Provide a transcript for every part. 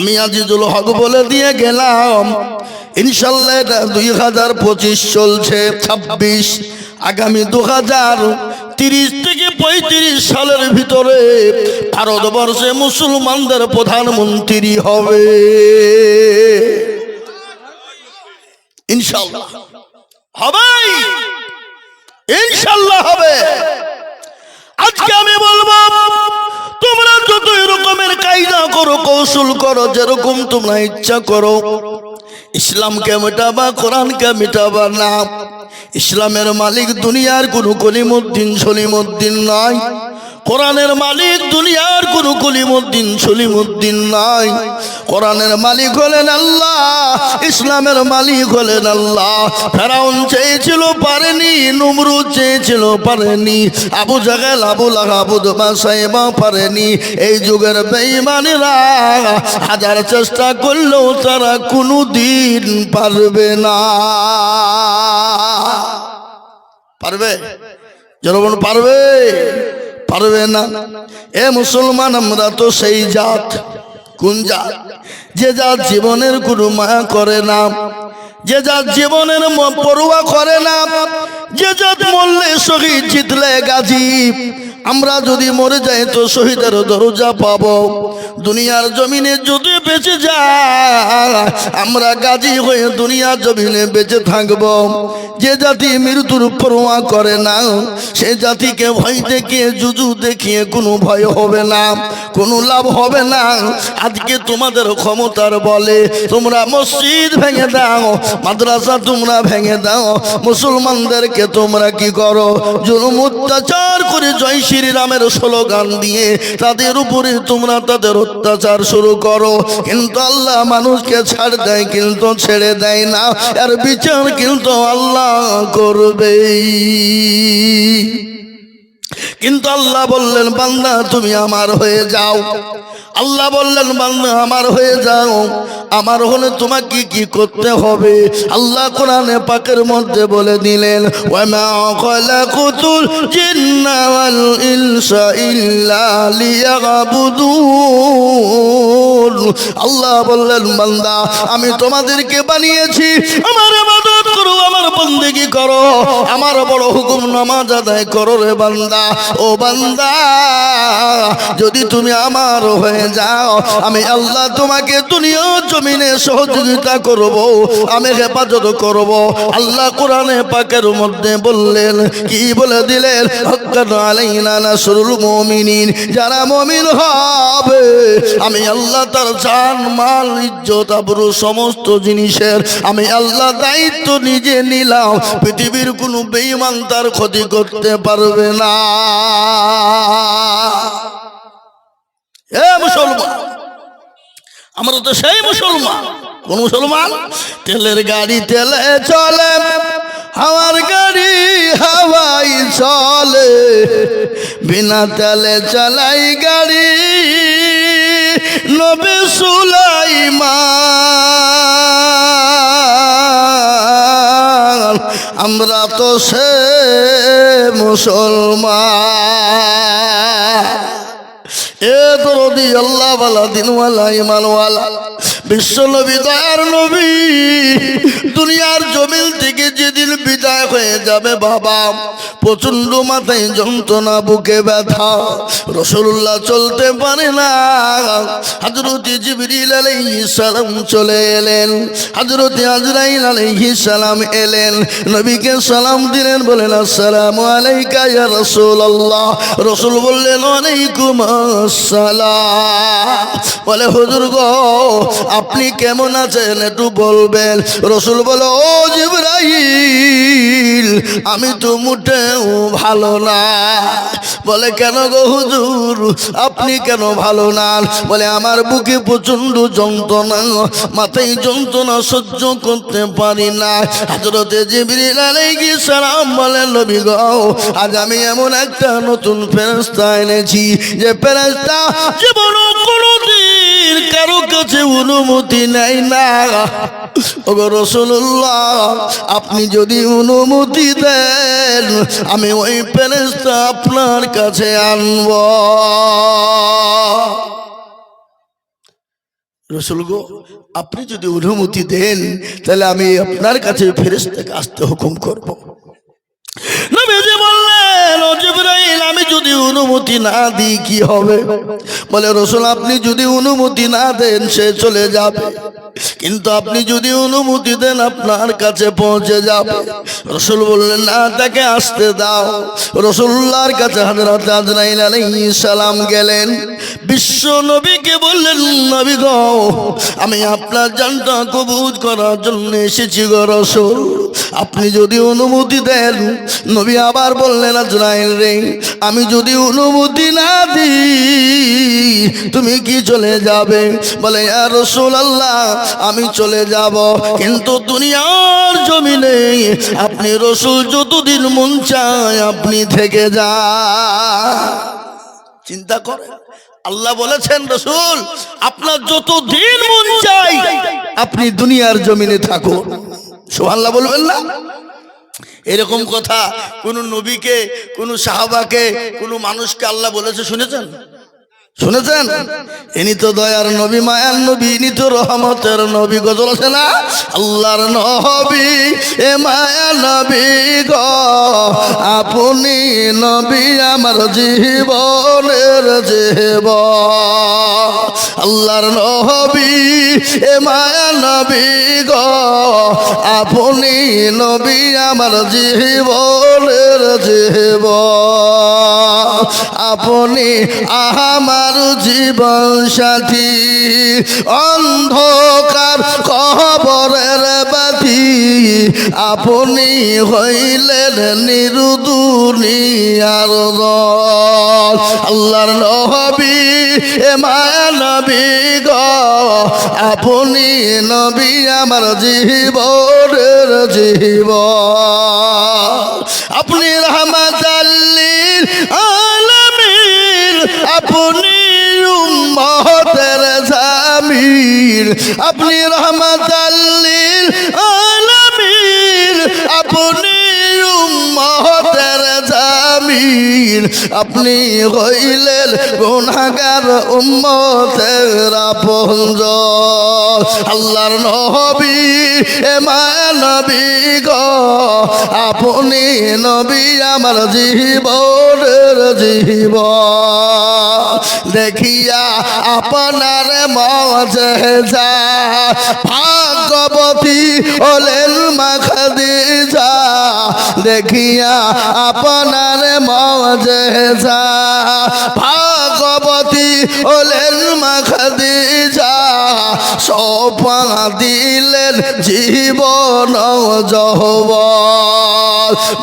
আমি আজিজুল হক বলে দিয়ে গেলাম। ইনশাল্লাহ এটা দুই হাজার পঁচিশ চলছে, ছাব্বিশ। আগামী দু হাজার তিরিশ থেকে পঁয়ত্রিশ সালের ভিতরে ভারতবর্ষে মুসলমানদের প্রধানমন্ত্রী হবে। ইনশাল্লাহ। হবে ইনশাল্লাহ হবে। আজকে আমি এরকমের কায়দা করো, কৌশল করো, যেরকম তোমরা ইচ্ছা করো। ইসলামকে মেটাবা, কোরআনকে মেটাবা না। ইসলামের মালিক দুনিয়ার কোনো কলিমুদ্দিন, সলিমুদ্দিন নয়। কোরআনের মালিক দুনিয়ার কোনো কলিমুদ্দিন, সলিমুদ্দিন নাই। কোরআনের মালিক হলেন আল্লাহ, ইসলামের মালিক হলেন আল্লাহ। ফেরাউন চেয়েছিল পারেনি নুমরু চেয়েছিল পারেনি, আবু জাগাল আবু লাহাবুদ সাহেবা পারেনি। এই যুগের বেঈমানেরা হাজার চেষ্টা করলেও তারা কোনো দিন পারবে না। পারবে? জনগণ পারবে? পারবে না। এ মুসলমান, আমরা তো সেই জাত। কোন জাত? যে জাত জীবনের কোনো মায়া করে না, যে জাত জীবনের পড়ুয়া করে না, যে জাত মল্লে শহীদ জিতলে গাজী আমরা যদি মরে যাই তো শহীদের দরজা পাব। দুনিয়ার জমিনে যদি বেঁচে যায়, আমরা গাজী হয়ে দুনিয়ার জমিনে বেঁচে থাকব। যে জাতি মৃত্যুর পরোয়া করে না, সে জাতিকে ভয় দেখিয়ে, জুজু দেখিয়ে কোনো ভয় হবে না, কোনো লাভ হবে না। আজকে তোমাদের ক্ষমতার বলে তোমরা মসজিদ ভেঙে দাও, মাদ্রাসা তোমরা ভেঙে দাও, মুসলমানদেরকে তোমরা কি করো? জুলুম অত্যাচার করে জয় শ্রীরামের স্লোগান দিয়ে তাদের উপরে তোমরা তাদের অত্যাচার শুরু করো। কিন্তু আল্লাহ মানুষকে ছাড় দেয়, কিন্তু ছেড়ে দেয় না। আর বিচার কিন্তু আল্লাহ করবে কিন্তু আল্লাহ বললেন, বান্দা, তুমি আমার হয়ে যাও। আল্লাহ বললেন, বান্দা, আমার হয়ে যাও। আমার হলে তোমাকে কি করতে হবে? আল্লাহ কোরআনে পাকের মধ্যে বলে দিলেন, ওয়ামা খালাকুতুল জিন্না ওয়াল ইনসা ইল্লা লিয়াবুদুন। আল্লাহ বললেন, বান্দা, আমি তোমাদেরকে বানিয়েছি। আমার আমার বন্দেগী করো। আমার বড় হুকুম নামাজ আদায় করো রে বান্দা। ও বান্দা, যদি তুমি আমার হয়ে যাও, আমি আল্লাহ তোমাকে দুনিয়া জমিনে সহযোগিতা করব, আমি হেফাজত করব। আল্লাহ কোরআনে পাকের মধ্যে বললেন, কি বলে দিলেন? মুমিনিন, যারা মুমিন হবে, আমি আল্লাহ তার জান, মাল, ইজ্জত, আবরু, সমস্ত জিনিসের, আমি আল্লাহ দায়িত্ব নিজে নিলাম পৃথিবীর কোনো বেঈমান তার ক্ষতি করতে পারবে না। এ মুসলমান, আমরা তো সেই মুসলমান। কোন মুসলমান? তেলের গাড়ি তেলে চলে, হাওয়ার গাড়ি হাওয়াই চলে, বিনা তেলে চালাই গাড়ি, নবে সুলাইমান। আমরা তো সে মুসলমান। এ তো আল্লাহ বালা দিনওয়ালা ইমানওয়ালা। বিশ্ব নবী দুনিয়ার জমিন থেকে যেদিন বিদায় হয়ে যাবে বাবা প্রচণ্ড মাথায় যন্ত্রণা, বুকে ব্যথা। রসুল্লাহ চলতে পারে না। হাজরতি জিবরিল সালাম চলে এলেন। হাজরতি আজরাইল সালাম এলেন। নবীকে সালাম দিলেন, বলেন, আসসালামু আলাইকা ইয়া রাসূলুল্লাহ। রসুল বললেন, ওয়ালাইকুম আসসালাম। বলে, হুজুর গো আপনি কেমন আছেন? একটু বলবেন। রসুল বলে, ও জিবরাইল, আমি তো মোটেও ভালো না। বলে, কেন গো হুজুর? আপনি কেন ভালো না? বলে, আমার বুকে প্রচণ্ড যন্ত্রণা, মাথায় যন্ত্রণা সহ্য করতে পারি না। হাজরতে জিবরিল আলাইহিস সালাম বলে নবী গো, আজ আমি এমন একটা নতুন ফেরেশতা এনেছি, যে ফেরেশতা জীবন কোনোদিন কারও কাছে অনুমতি নেই না। রসুল্লাহ আপনি যদি অনুমতি দেন, আমি ওই ফেরেশতা আপনার কাছে আনব। রসুল গো, আপনি যদি অনুমতি দেন, তাহলে আমি আপনার কাছে ফেরেশতাকে আসতে হুকুম করব। আমি যদি অনুমতি না দিই কি হবে? বলে, রসুল, আপনি যদি অনুমতি না দেন, সে চলে যাবে। কিন্তু আপনি যদি অনুমতি দেন, আপনার কাছে পৌঁছে যাবে। রসুল বললেন, না, তাকে আসতে দাও। রসুল্লাহর কাছে হাজরত আজরাইল আলাইহিস সালাম গেলেন। বিশ্ব নবীকে বললেন, নবী গো, আমি আপনার জানটা কবুজ করার জন্য এসেছি গো রসুল। আপনি যদি অনুমতি দেন, নবী আবার বললেন আজরাইল রে, আমি যদি অনুমতি না দিই, তুমি কি চলে যাবে? বলে আর আল্লাহ আমি চলে যাব। কিন্তু দুনিয়ার জমিনে আপনি রসুল যতদিন মন চায়, আপনি থেকে যা চিন্তা করেন, আল্লাহ বলেছেন, রসুল, আপনার যত দিন মন চাই আপনি দুনিয়ার জমিনে থাকুন। সোহাল্লাহ বলবেন না? এরকম কথা কোন নবীকে কোন সাহাবাকে কোন মানুষকে আল্লাহ বলেছে শুনেছেন? শুনেছেন? ইনি তো দয়ার নবী, মায়ার নবী, ইনি তো রহমতের নবী গজল আছে না? আল্লাহর নবী, এ মায়া নবী গ। আপনি নবী আমার জীবনের জীব। আল্লাহর নবী, এ মায়া নবী গ। আপনি নবী আমার জীবনের জীব। আপনি আমার জীবন সাথী। অন্ধকার কবরের বাতি। আপনি হইলেন নিরুদুনিয়ার আল্লাহর নবী, এ মায়া নবী গ। আপনি নবী আমার জীবনের জীব আপনি রহমত আল্লিল আলমীর আপনি উম্মতের জামির আপনি রহমত আল্লিল আলমীর আপনি উম্মতের জামির আপনি হইলেন গুনাহগার উম্মতের আপনজ আল্লাহর নবী, এ মায়া নবী গো, আপনি নবী আমার জীবনের জীব দেখিয়া আপনার মজে যা। ভাগবতী ওলেন মাখদি যা দেখিয়া আপনার মজে যা। ভাগবতী ওলেন মাখদি যা সোপা দিলেন জীবন জহব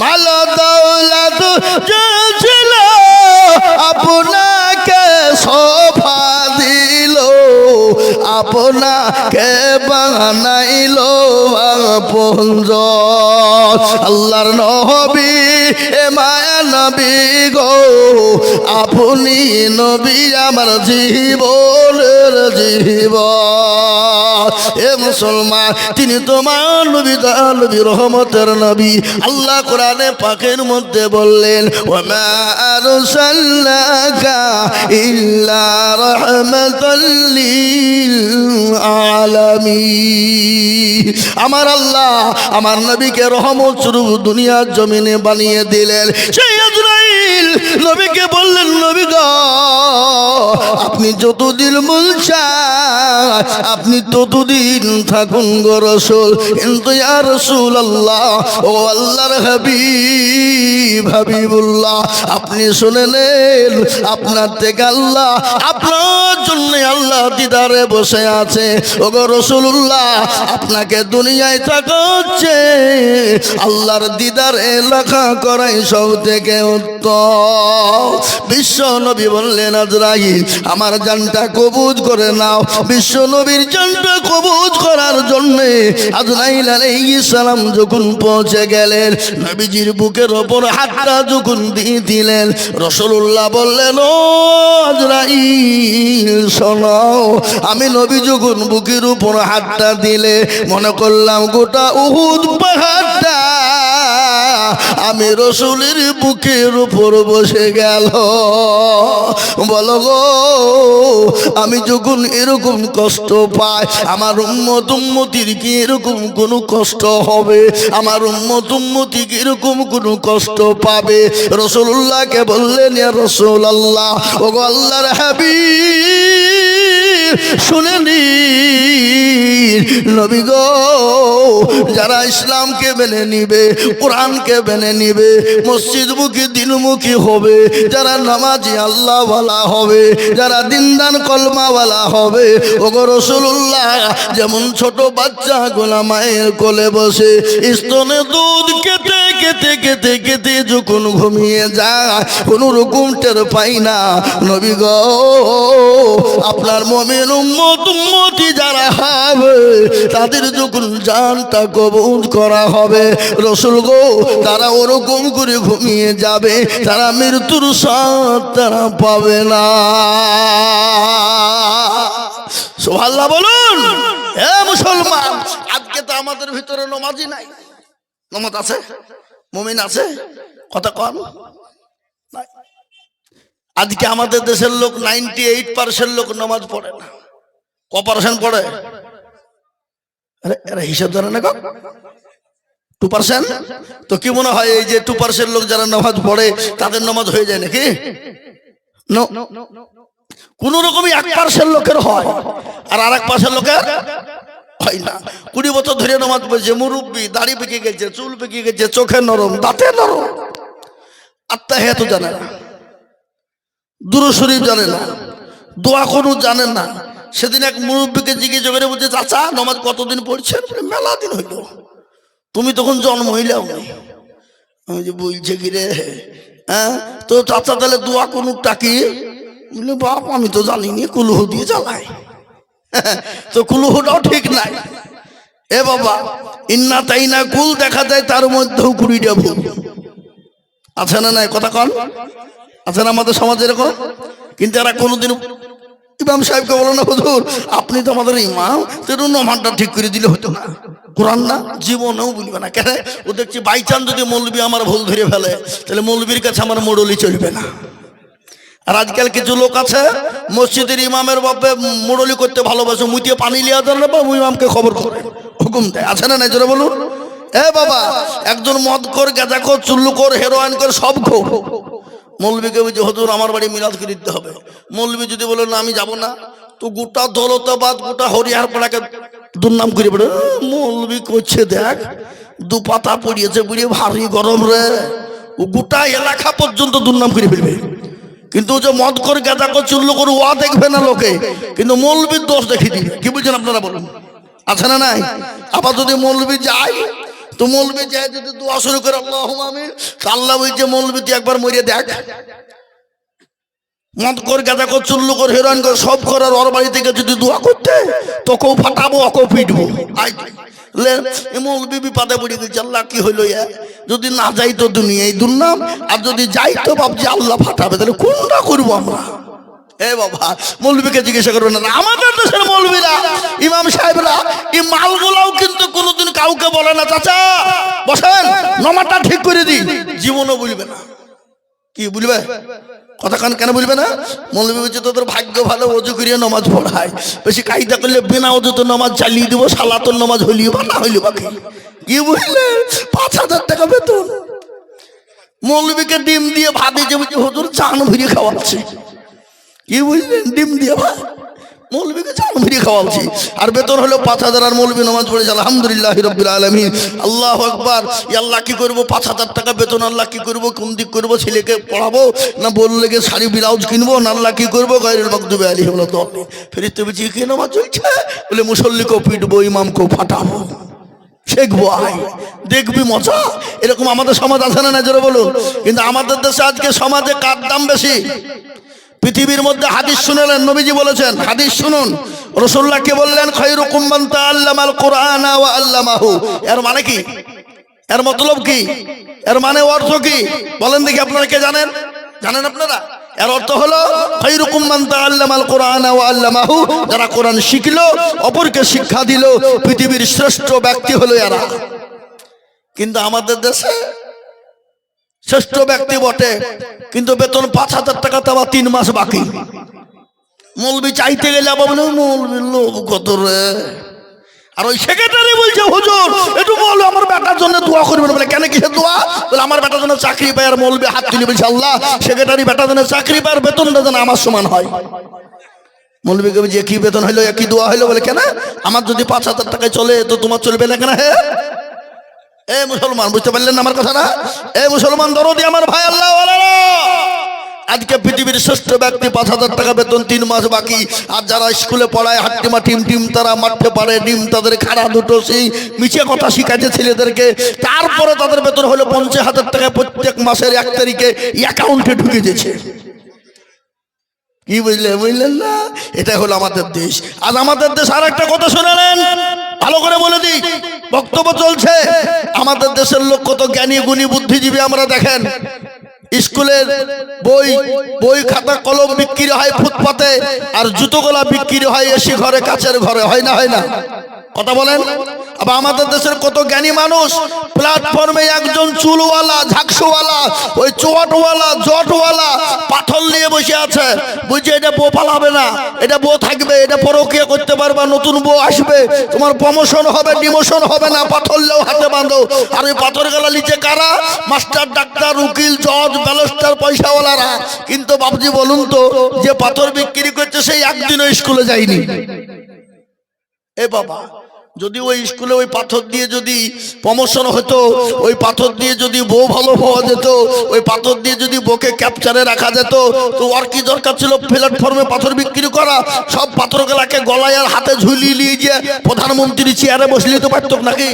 ভালো দৌলত আপনাকে বানাইল আপন আল্লাহর নবী এ মায়া নবী গো, আপনি নবী আমার জীবনের জীব এ মুসলমান, তিনি তোমার নবী, তার নবী রহমতের নবী। আল্লাহ কোরআনে পাকের মধ্যে বললেন আমার আল্লাহ, আমার নবীকে রহমত স্বরূপ দুনিয়ার জমিনে বানিয়ে দিলেন। সেই নবীকে বললেন, নবী গো, আপনি যতদিন চায় আপনি ততদিন থাকুন গো রসুল। কিন্তু রসুল আল্লাহ ও আল্লাহর হাবিব, হাবিবুল্লাহ, আপনি শুনে নেন আপনার থেকে আল্লাহ আপনার জন্য আল্লাহ দিদারে বসে আছে। ও গো রসুল্লাহ আপনাকে দুনিয়ায় থাকা হচ্ছে। আল্লাহর দিদারে লেখা করাই সব থেকে উত্তম। বিশ্ব নবী বললেন, আজরাইল, আমার জানটা কবুজ করে নাও। বিশ্ব নবীর জানটা কবুজ করার জন্য আজরাইল সালাম যখন পৌঁছে গেলেন, নবীজির বুকের ওপর হাতটা যখন দিয়ে দিলেন রসুল্লাহ বললেন, ও আজরাইল শোনাও আমি নবী যখন বুকের উপর হাতটা দিলে, মনে করলাম গোটা উহুদ পাহাড়টা আমি রসুলের বুকের উপর বসে গেল। বলো গো, আমি যখন এরকম কষ্ট পাই, আমার উম্মত উম্মতির কি এরকম কোনো কষ্ট হবে? আমার উম্মত উম্মতি কি এরকম কোনো কষ্ট পাবে? রসুল্লাহকে বললেন রসুল আল্লাহ ও আল্লাহর হাবিব, শুনে নবী গো, যারা ইসলামকে মেনে নিবে, কোরআনকে মেনে নিবে। মসজিদমুখী দিনমুখী হবে। যারা নামাজি আল্লাহওয়ালা হবে, যারা দিনদান কলমাওয়ালা হবে। ওগো রসুল্লাহ যেমন ছোট বাচ্চা গোলা মায়ের কোলে বসে, স্তনে দুধ কেটে কেটে কেটে কেটে যখন ঘুমিয়ে যায়, কোনো রকম টের পাই না। নবী গো, আপনার মমের উম্মত, উম্মতি যারা হবে, তাদের যখন জানটা কবুল করা হবে, রসুল গো তারা ওরকম করে ঘুমিয়ে যাবে, তারা মৃত্যুর সাথ তারা পাবে না। সোহাল্লাহ বলুন। হে মুসলমান, আজকে তো আমাদের ভিতরে নমাজি নাই। নমাজ আছে? মমিন আছে? কথা কম। আজকে আমাদের দেশের লোক নাইনটি এইট পার্সেন্ট লোক নামাজ পড়ে না। ক পার্সেন্ট পড়ে? আরে, এরা হিসাব ধরে না টু পার্সেন্ট তো কি মনে হয় এই যে টু পার্সেন্ট লোক যারা নামাজ পড়ে, তাদের নামাজ হয়ে যায় নাকি. কোন রকমই এক পার্সেন্ট লোকের হয়। আর আর এক পার্সেন্ট লোকের হয় না। কুড়ি বছর ধরে নামাজ পড়ছে, মুরব্বী, দাড়ি পেকে গেছে, চুল পেকে গেছে, চোখে নরম, দাঁতে নরম। আত্মা হেতু জানে না। দুরু শরীফ জানে না। দোয়া কোনো জানে না। সেদিন এক মুরব্বীকে জিজ্ঞেস করে বলছে, চাচা, নমাজ কতদিন পড়ছেন? মেলা দিন হইল। তুমি তখন জন্ম হইলেও আমি যে বলছে কি রে হ্যাঁ? তো চাচা তাহলে দোয়া কোনো টাকি। বাপ, আমি তো জানিনি কুলুহু দিয়ে চালাই তো কুলুহুটাও ঠিক নাই। এ বাবা, ইন্না তাই না কুল দেখা যায় তার মধ্যেও কুড়িটা ভুল। আছে না নাই? কথা কন। আছে না আমাদের সমাজে এরকম? কিন্তু এরা কোনোদিন ইমাম সাহেবকে বলো না, হুজুর, আপনি তো আমাদের ইমাম, তেরো নমানটা ঠিক করে দিলে হতো না। কোরআন না, জীবনেও বলবে না। কেন? ও দেখছি বাই চান্স যদি মৌলবি আমার ভুল ধরে ফেলে, তাহলে মৌলবির কাছে আমার মোড়লি চলবে না। আর আজকাল কিছু লোক আছে, মসজিদের ইমামের বাপে মোড়লি করতে ভালোবাসে, মুতিয়ে পানি লিয়া দেন না, বাবু ইমামকে খবর করে। হুকুম দেয়। আছে না নাই? বলুন। এ বাবা, একজন মদ কর গেঁজা কর চুল্লু কর হেরোয়ান কর সব খো মৌলবীকে বলছে, হজুর, আমার বাড়ি মিলাদ দিতে হবে। মৌলবী যদি বলে, না, আমি যাব না, তো গোটা দৌলতাবাদ, গোটা হরিয়ার পাড়াকে দুর্নাম করে পড়ে মৌলবী করছে দেখ দু পাতা পড়িয়েছে বুড়িয়ে ভারী গরম রে। ও গোটা এলাকা পর্যন্ত দুর্নাম করে ফেলবে। কিন্তু যে মদ করে গেঁদা করে, চুল্লু করে ওয়া দেখবে না লোকে। কিন্তু মৌলবীর দোষ দেখিয়ে দিবে। কি বুঝছেন আপনারা বলুন? আছে না নাই? আবার যদি মৌলবী যায় তো মৌলবী যায় যদি দোয়া শুরু করে আল্লাহ আমিন। তা আল্লাহ যে মৌলবী তুই একবার মরিয়ে দেখ। মদ কর গাঁদা কর, চুল্লু কর হেরোইন কর, সব করার ওর বাড়ি থেকে যদি দোয়া করতে, তোকেও ফাটাবো, ওকেও পিটবো। মৌলবী বিপাদে পড়ে গেছে, আল্লাহ কি হইল যদি না যাই তো দুনিয়ায় দুর্নাম, আর যদি যাই তো ভাবছি আল্লাহ ফাটাবে, তাহলে কোনটা করব আমরা? এ বাবা মৌলবীকে জিজ্ঞাসা করবেন না, আমাদের দেশের মৌলবীরা ইমাম সাহেবরা, এই মালগুলাও কিন্তু কোনোদিন কাউকে বলে না, চাচা, বসেন নমাটা ঠিক করে দিই। জীবনও বুঝবে না। কি বুঝবে কথা কান বুঝবে না? মৌলবী বলছে, তোদের ভাগ্য ভালো, অজু করিয়ে নমাজ পড়ায় বেশি কায়দা করলে বিনা অজু তো নমাজ চালিয়ে দিব সালাতন নমাজ হইলিও বা না হইলিও বাকি কি? বুঝলে পাঁচ হাজার টাকা বেতন। মৌলবীকে ডিম দিয়ে দিয়েছে বলছে, হুজুর, চান ভরিয়ে খাওয়াচ্ছে। কি বুঝলেন ডিম দিয়ে ভাত মৌলবীকে চান ভরিয়ে খাওয়াচ্ছি আর বেতন হলো পাঁচ হাজার, আর মৌলবী নামাজ পড়েছে আলহামদুলিল্লাহ রব্বিল আলমিন। আল্লাহ আকবার। আল্লাহ কি করব? পাঁচ হাজার টাকা বেতন আল্লাহ কি করব? কোন দিক করব? ছেলেকে পড়াবো? না বললে গিয়ে শাড়ি, ব্লাউজ কিনবো? না আল্লাহ কি করব? গায়ের মকদুবে আলী হলো তো ফেরিতে বলছি কি নামাজ চলছে? বলে মুসল্লিকেও পিটবো ইমামকেও ফাটাবো। শিখব, আয়। দেখবি মজা। এরকম আমাদের সমাজ আছে না নজরে বলুন। কিন্তু আমাদের দেশে আজকে সমাজে কার দাম বেশি? পৃথিবীর মধ্যে হাদিস শুনেলেন, নবীজি বলেছেন, হাদিস শুনুন। রসুল্লাহকে বললেন খৈরু কুম্বান আল্লামাল কোরআন আল্লামাহু। এর মানে কি? এর মতলব কি? এর মানে অর্থ কি? বলেন দেখি আপনারা কে জানেন? জানেন আপনারা? এর অর্থ হলো আল্লামাহু। যারা কোরআন শিখলো, অপরকে শিক্ষা দিল, পৃথিবীর শ্রেষ্ঠ ব্যক্তি হলো এরা। কিন্তু আমাদের দেশে শ্রেষ্ঠ ব্যক্তি বটে, কিন্তু বেতন পাঁচ হাজার টাকা তো আবার তিন মাস বাকি। মৌলবি চাইতে গেলে আবার বলে লোভ কত রে? আর ওই সেক্রেটারি বলছে, হুজুর, একটু বলো, আমার বেটার জন্য দোয়া করবেন। বলে, কেন কিসের দোয়া? বলে, আমার বেটার জন্য চাকরি পায় আর মৌলবি হাত তুলে বলছে আল্লাহ সেক্রেটারি বেটার জন্য চাকরি পায় আর বেতনটা যেন আমার সমান হয়। মৌলবি কবি, যে কি বেতন হইল কি দোয়া হইল? বলে, কেন? আমার যদি পাঁচ হাজার টাকায় চলে, তো তোমার চলবে না কেন হে এ মুসলমান, বুঝতে পারলেন না আমার কথা না এ মুসলমান, দরদি আমার ভাই, আল্লাহ আজকে পৃথিবীর শ্রেষ্ঠ ব্যক্তি পাঁচ হাজার টাকা বেতন তিন মাস বাকি। আর যারা স্কুলে পড়ায়, হাট্টিমা টিম টিম, তারা মারতে পারে, ডিম তাদের খাড়া দুটো, সেই মিছে কথা শিখাচ্ছে ছেলেদেরকে। তারপরে তাদের বেতন হলো পঞ্চাশ হাজার টাকা প্রত্যেক মাসের এক তারিখে অ্যাকাউন্টে ঢুকে দিয়েছে কি বুঝলে, বুঝলেন না? এটা হলো আমাদের দেশ। আর আমাদের দেশ আর একটা কথা শোনালেন। ভালো করে বলে দিই। বক্তব্য চলছে। আমাদের দেশের লোক কত জ্ঞানী, গুণী, বুদ্ধিজীবী আমরা দেখেন। স্কুলের বই বই খাতা, কলম বিক্রি হয় ফুটপাতে, আর জুতোগোলা বিক্রি হয় এসি ঘরে কাছের ঘরে, হয় না হয় না? কথা বলেন? আবার আমাদের দেশের কত জ্ঞানী মানুষ প্ল্যাটফর্মে একজন চুলওয়ালা, ঝাকসওয়ালা, ওই চোয়াটওয়ালা, জটওয়ালা পাথর নিয়ে বসে আছে। বুঝছে, এটা বউ পালাবে না, এটা বউ থাকবে, এটা পরকিয়া করতে পারবা, নতুন বউ আসবে, তোমার প্রমোশন হবে ডিমোশন হবে না, পাথর লেও হাতে বাঁধো। আর ওই পাথর গেলা নিচে কারা? মাস্টার ডাক্তার উকিল জজ ব্যালস্টার পয়সাওয়ালারা। কিন্তু বাবজি বলুন তো, যে পাথর বিক্রি করছে, সেই একদিনও স্কুলে যায়নি। এ বাবা যদি ওই স্কুলে ওই পাথর দিয়ে যদি প্রমোশন হতো, ওই পাথর দিয়ে যদি বউ ভালো পাওয়া যেত, ওই পাথর দিয়ে যদি বউকে ক্যাপচারে রাখা যেত, তো ওর কি দরকার ছিল প্ল্যাটফর্মে পাথর বিক্রি করা? সব পাথরগুলাকে গলায় আর হাতে ঝুলিয়ে নিয়ে যে প্রধানমন্ত্রী চেয়ারে বসলে তো পারত নাকি?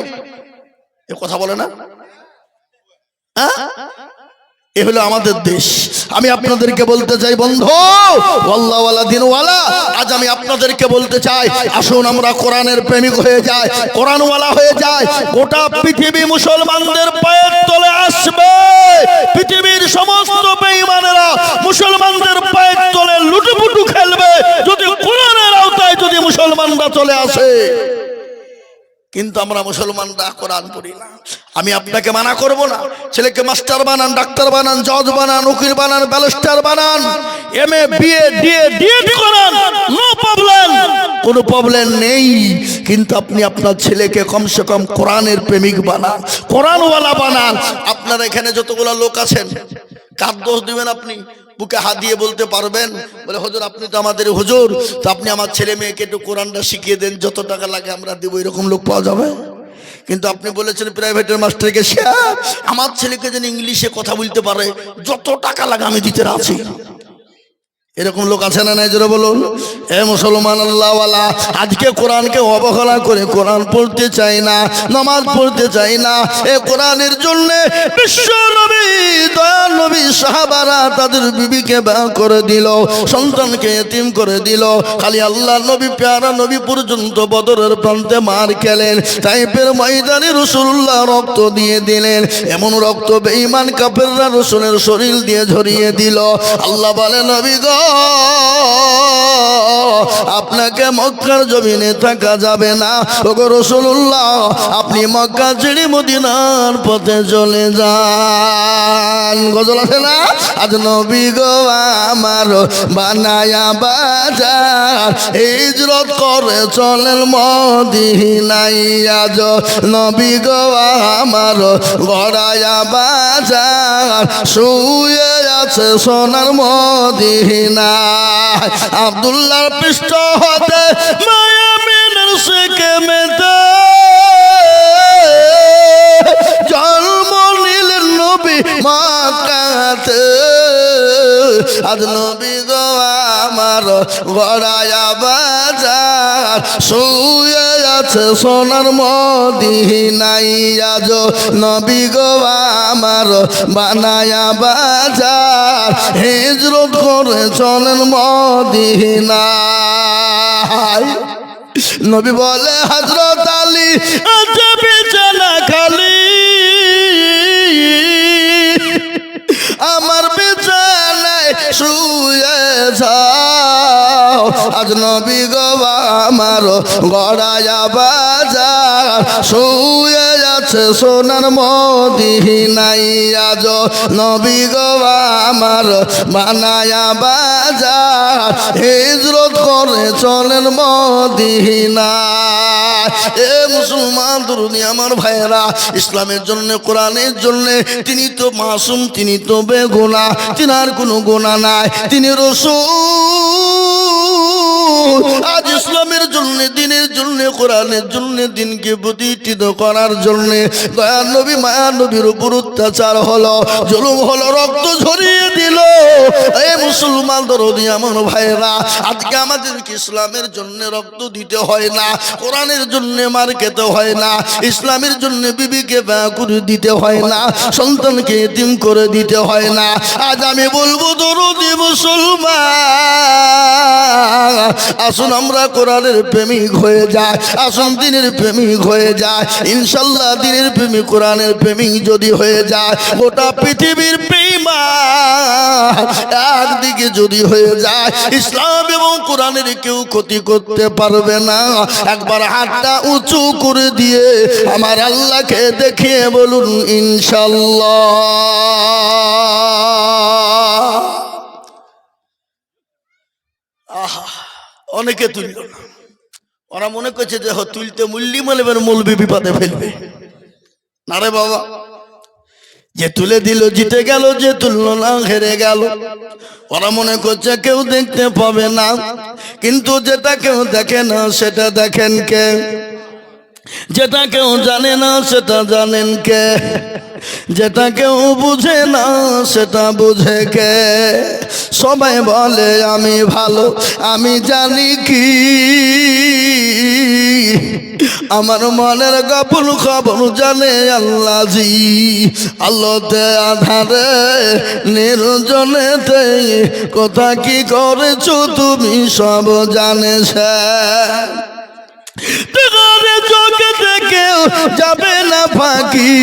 এ কথা বলে না? হ্যাঁ? এ হলো আমাদের দেশ। আমি আপনাদেরকে বলতে চাই, বন্ধু ওয়াল্লাওয়ালা দিনওয়ালা আজ আমি আপনাদেরকে বলতে চাই, আসুন আমরা কোরআনের প্রেমিক হয়ে যাই, কোরআনওয়ালা হয়ে যাই, গোটা পৃথিবী মুসলমানদের পায়ের তলে আসবে। পৃথিবীর সমস্ত বেঈমানেরা মুসলমানদের পায়ের তলে লুটুপুটু খেলবে। যদি কোরআনের আওতায় যদি মুসলমানরা চলে আসে। কিন্তু আমরা মুসলমানরা কোরআন পড়ি না। আমি আপনাকে মানা করব না। ছেলেকে মাস্টার বানান, ডাক্তার বানান, জজ বানান, উকিল বানান, ব্যালস্টার বানান, M A BA DA DEd করান। No problem. কোনো প্রবলেম নেই। কিন্তু আপনি আপনার ছেলেকে কমসে কম কোরআনের প্রেমিক বানান, কোরআনওয়ালা বানান। আপনার এখানে যতগুলো লোক আছেন, কার দোষ দিবেন আপনি? বুকে হাত দিয়ে বলতে পারবেন? বলে, হজুর, আপনি তো আমাদের হুজুর। তো আপনি আমার ছেলে মেয়েকে একটু কোরআনটা শিখিয়ে দেন, যত টাকা লাগে আমরা দেবো, এরকম লোক পাওয়া যাবে? কিন্তু আপনি বলেছেন, প্রাইভেটের মাস্টারকে সে, আমার ছেলেকে যেন ইংলিশে কথা বলতে পারে, যত টাকা লাগে আমি দিতে রাজি। এরকম লোক আছে না নাই? বলুন। এ মুসলমান আল্লাহওয়ালা, আজকে কোরআনকে অবহেলা করে কোরআন পড়তে চাই না, নামাজ পড়তে চাই না। এ কোরআনের জন্য বিশ্ব নবী, দয়াল নবী সাহাবারা তাদের বিবিকে ব্যয় করে দিল, সন্তানকে এতিম করে দিল। খালি আল্লাহ নবী, প্যারা নবী পর্যন্ত বদরের প্রান্তে মার খেলেন টাইপের ময়দানে রসুল্লাহ রক্ত দিয়ে দিলেন। এমন রক্ত বেঈমান কাপেররা রসুলের শরীর দিয়ে ঝরিয়ে দিল। আল্লাহ বলে, নবী গো আপনাকে মক্কার জমিনে থাকা যাবে না। ওগো রসুল্লাহ আপনি মক্কা ছেড়ে মদিনার পথে চলে যান। গজল আছে না? আজ নবী গো আমার বানায়া বাজার, হিজরত করে চলেন মদিনাই আজ নবী গো আমার গড়ায়া বাজার, শুয়ে আছে সোনার মদিনা। আব্দুল্লাহর পৃষ্ঠ হতে মায়া মিনের শেখে মেতে। জন্ম নিলেন নবী মাকাতে। আজ নবী গো আমার গড়ায়া বাজার, শুয়ে আছে সোনার মদিনাই, আজ নবী গো আমার বানায়া বাজার। হিজরত করে চলেন মদিনায়। নবী বলে হজরত আলী বিছানা খালি। আমার বিছানায় শুয়ে যাও আজ নবী গো আমার গড়ায়া বাজার, শুয়ে যাচ্ছে সোনার মদিনাই আজ নবী গো আমার বানায়া বাজার, হিজরত করে চলেন মদিনা এ মুসলমান তরুণী আমার ভাইয়েরা, ইসলামের জন্য, কোরআনের জন্য, তিনি তো মাসুম, তিনি তো বেগুনা, তিনার কোনো গোনা নাই, তিনি রসুল। আজ ইসলামের জন্য, দিনের জন্য, কোরআনের জন্য, দিনকে প্রতিষ্ঠিত করার জন্য। দয়া নবী, মায়া নবীর উপর অত্যাচার হলো, জুলুম হলো, রক্ত ঝরিয়ে দিল। এই মুসলমান দরদি, আমার ভাইরা আজকে আমাদেরকে ইসলামের জন্য রক্ত দিতে হয় না, কোরআনের জন্য মার খেতে হয় না, ইসলামের জন্য বিবিকে ব্যয় করে দিতে হয় না, সন্তানকে এতিম করে দিতে হয় না। আজ আমি বলব, দরদি মুসলমান আসুন আমরা কোরআনের প্রেমিক হয়ে যায় আসুন দিনের প্রেমিক হয়ে যায় ইনশাল্লাহ দিনের প্রেমিক কোরআনের প্রেমিক যদি হয়ে যায়, গোটা পৃথিবীর প্রেমা একদিকে যদি হয়ে যায়, ইসলাম এবং কোরআনের কেউ ক্ষতি করতে পারবে না। একবার হাতটা উঁচু করে দিয়ে আমার আল্লাহকে দেখিয়ে বলুন, ইনশাল্লাহ। আহা। অনেকে তুলল না ওরা মনে করছে যে তুলতে মূল্যি মালেবের মূল বিপদে ফেলবে। না রে বাবা। যে তুলে দিল, জিতে গেল, যে তুলল না, হেরে গেল। ওরা মনে করছে কেউ দেখতে পাবে না। কিন্তু যেটা কেউ দেখে না, সেটা দেখেন কে? যেটা কেউ জানে না, সেটা জানেন কে? যেটা কেউ বুঝে না, সেটা বুঝে কে? সবাই বলে, আমি ভালো, আমি জানি কি। আমার মনের গোপন খবর জানে আল্লাহ জি আল্লাহতে আধারে, নির্জনেতে, কথা কি করেছ তুমি সব জানেছ তোরে চোখে থেকেও যাবে না ফাঁকি।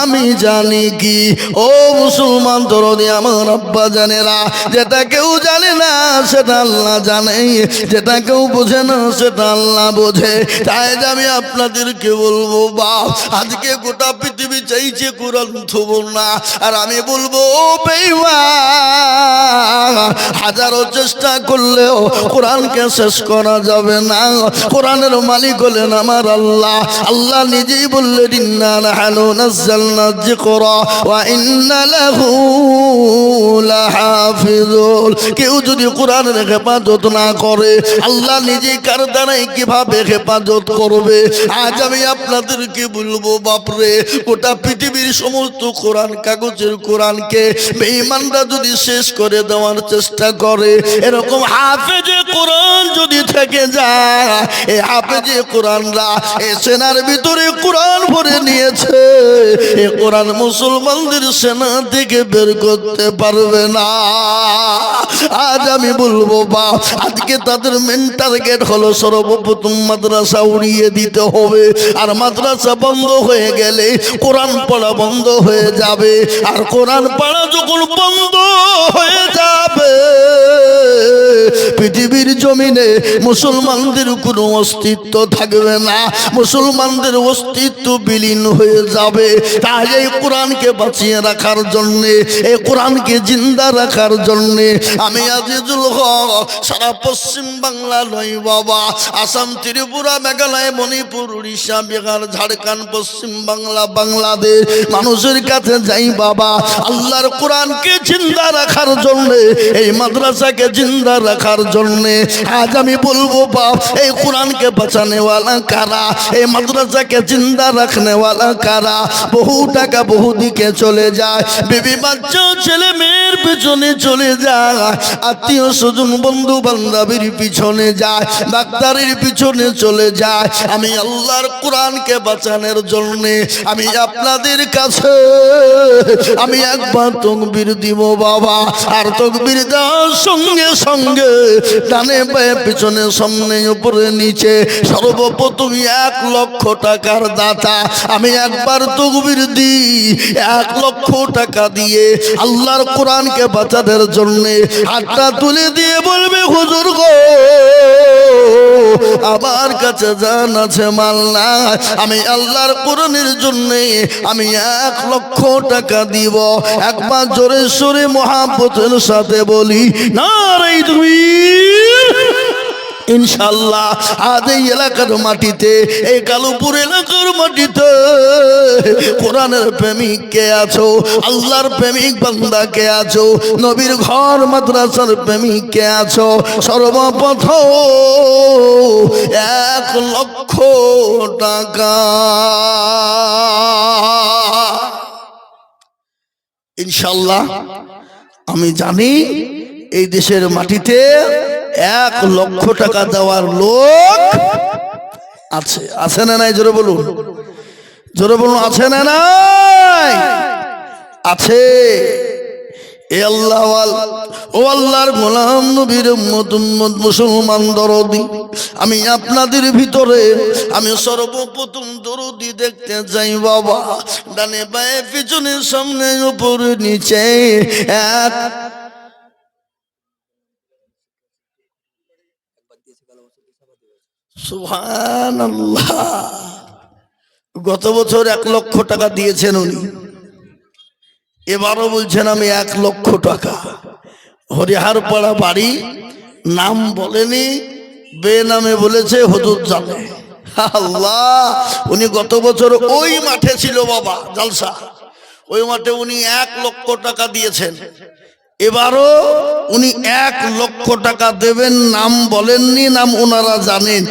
আমি জানি কি, ও মুসলমান তরুণী, আমার আব্বা জানেরা, যেটা কেউ জানে না, সেটা আল্লাহ জানে। যেটা কেউ বোঝে না, সেটা আল্লাহ বোঝে। তাই আমি আপনাদেরকে বলব, বাপ, আজকে গোটা পৃথিবী চাইছে কোরআন থব না। আর আমি বলব, ও বেইমা হাজারো চেষ্টা করলেও কোরআনকে শেষ করা যাবে না। কোরআনের মালিক হলেন আমার আল্লাহ আল্লাহ নিজেই বললেন, ইন্না নাহানু নাযালনা যিকরা ওয়া ইন্না লাহু লাহাফিজুন। কেউ যদি কোরআনের হেফাজত না করে, আল্লাহ নিজেই কার দ্বারাই কীভাবে হেফাজত করবে? আজ আমি আপনাদেরকে বলব, বাপরে, গোটা পৃথিবীর সমস্ত কোরআন কাগজের কোরআনকে বেঈমানরা যদি শেষ করে দেওয়ার চেষ্টা করে, এরকম হাফেজে কোরআন যদি থেকে যায় এই হাফেজে কোরআনরা এই সেনার ভিতরে কোরআন ভরে নিয়েছে। এ কোরআন মুসলমানদের সেনা থেকে বের করতে পারবে না। আজ আমি বলব, বা, আজকে তাদের মেন টার্গেট হলো সর্বপ্রথম মাদ্রাসা উড়িয়ে দিতে হবে। আর মাদ্রাসা বন্ধ হয়ে গেলে কোরআন পড়া বন্ধ হয়ে যাবে। আর কোরআন পড়া যখন বন্ধ হয়ে যাবে, পৃথিবীর জমিনে মুসলমানদের কোনো অস্তিত্ব থাকবে না। মুসলমানদের অস্তিত্ব বিলীন হয়ে যাবে। তাই এই কোরআনকে বাঁচিয়ে রাখার জন্যে, এই কোরআনকে জিন্দা রাখার জন্যে আমি আজিজুল হক, সারা পশ্চিম বাংলা নয় বাবা, আসাম, ত্রিপুরা, মেঘালয়, মণিপুর, উড়িষ্যা, বিহার, ঝাড়খণ্ড, পশ্চিম বাংলা, বাংলাদেশ। মানুষের কাছে যাই বাবা, আল্লাহর কোরআনকে জিন্দা রাখার জন্যে, এই মাদ্রাসাকে জিন্দা রাখার জন্যে। আজ আমি বলব বাপ, এই কোরআনকে বাঁচানেওয়ালা কারা এই মাদ্রাসাকে জিন্দা রাখনেওয়ালা কারা বহু টাকা বহু দিকে চলে যায় বিবি বাচ্চা ছেলে মেয়ের পিছনে চলে যায় আত্মীয় স্বজন বন্ধু বান্ধবীর পিছনে যায় ডাক্তারের পিছনে চলে যায় আমি আল্লাহর কোরআনকে বাঁচানোর জন্যে আমি আপনাদের কাছে আমি একবার তকবির দিব বাবা আর তকবির দেওয়ার সঙ্গে সঙ্গে ডানে পায়ে পিছনে সামনে উপরে নিচে সর্বপ্রথম এক লক্ষ টাকার দাতা। আমি একবার তকবির দিই, এক লক্ষ টাকা দিয়ে আল্লাহর কোরআনকে বাঁচানোর জন্য হাতটা তুলে দিয়ে বলবে, হুজুর গো, আমার কাছে জান আছে, মাল না আমি আল্লাহর কোরআনের জন্য আমি এক লক্ষ টাকা দিব। একবার জোরে সোরে মহাব্বতের সাথে বলি না রে তুমি ইনশাল্লাহ আজ এই এলাকার মাটিতে, এই কালুপুর এলাকার মাটিতে কোরআনের প্রেমিক কে আছো? আল্লাহর প্রেমিক বান্দা কে আছো? নবীর ঘর, মাদ্রাসার প্রেমিক কে আছো? সর্বপ্রথম এক লক্ষ টাকা। ইনশাল্লাহ আমি জানি এই দেশের মাটিতে এক লক্ষ টাকা দেওয়ার লোক আছে। আছে না নাই? জোরে বলুন। জোরে বলুন, আছে না নাই? আছে। মুসলমান দরদি, আমি আপনাদের ভিতরে, আমি সর্বপ্রথম দরদি দেখতে যাই, বাবা। ডানে বায়ে, পিছনে, সামনে, উপরে, নিচে, এক সুবহানাল্লাহ। গত বছর এক লক্ষ টাকা দিয়েছেন উনি। এবারও বলছেন আমি এক লক্ষ টাকা। হরিহার পাড়া বাড়ি, নাম বলেনি বে নামে বলেছে হদুর জানে। আল্লাহ, উনি গত বছর ওই মাঠে ছিল বাবা, জালসা। ওই মাঠে উনি এক লক্ষ টাকা দিয়েছেন। এবারও উনি এক লক্ষ টাকা দেবেন, নাম বলেননি, নাম ওনারা জানেন।